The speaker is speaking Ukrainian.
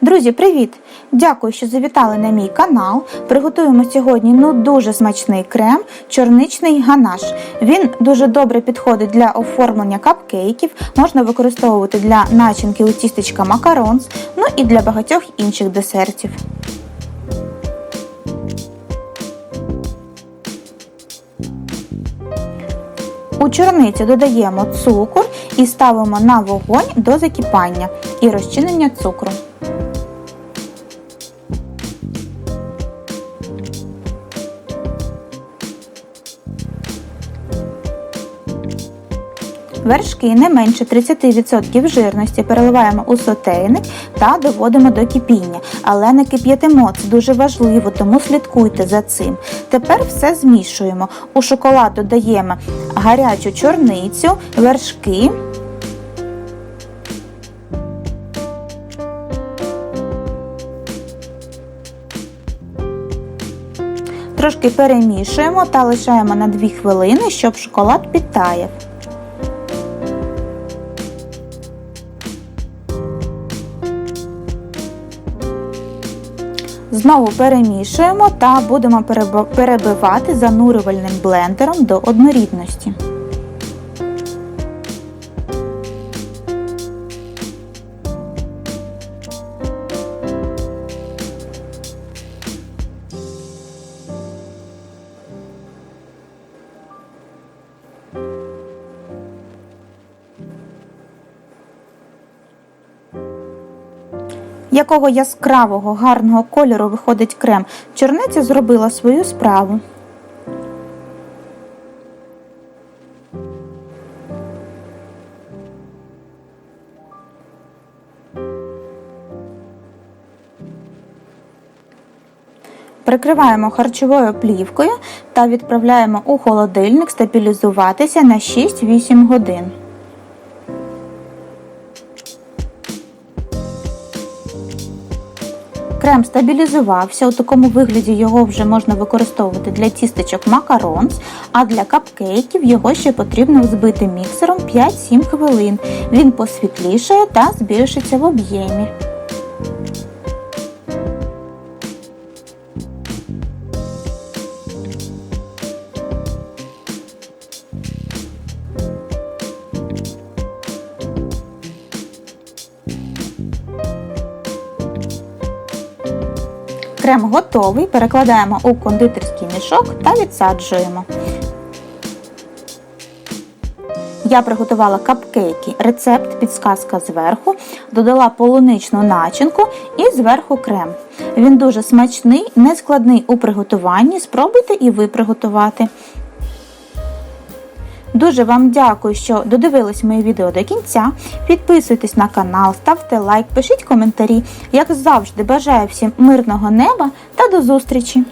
Друзі, привіт! Дякую, що завітали на мій канал. Приготуємо сьогодні ну дуже смачний крем, чорничний ганаш. Він дуже добре підходить для оформлення капкейків, можна використовувати для начинки у тістечка макаронс, ну і для багатьох інших десертів. У чорницю додаємо цукор і ставимо на вогонь до закипання і розчинення цукру. Вершки не менше 30% жирності переливаємо у сотейник та доводимо до кипіння. Але не кип'ятимо, це дуже важливо, тому слідкуйте за цим. Тепер все змішуємо. У шоколад додаємо гарячу чорницю, вершки. Трошки перемішуємо та лишаємо на 2 хвилини, щоб шоколад підтаяв. Знову перемішуємо та будемо перебивати занурювальним блендером до однорідності. Якого яскравого гарного кольору виходить крем, чорниця зробила свою справу. Прикриваємо харчовою плівкою та відправляємо у холодильник стабілізуватися на 6-8 годин. Крем стабілізувався, у такому вигляді його вже можна використовувати для тістечок макаронс, а для капкейків його ще потрібно взбити міксером 5-7 хвилин. Він посвітлішає та збільшиться в об'ємі. Крем готовий, перекладаємо у кондитерський мішок та відсаджуємо. Я приготувала капкейки, рецепт, підсказка зверху, додала полуничну начинку і зверху крем. Він дуже смачний, нескладний у приготуванні. Спробуйте і ви приготувати. Дуже вам дякую, що додивились моє відео до кінця. Підписуйтесь на канал, ставте лайк, пишіть коментарі. Як завжди, бажаю всім мирного неба та до зустрічі!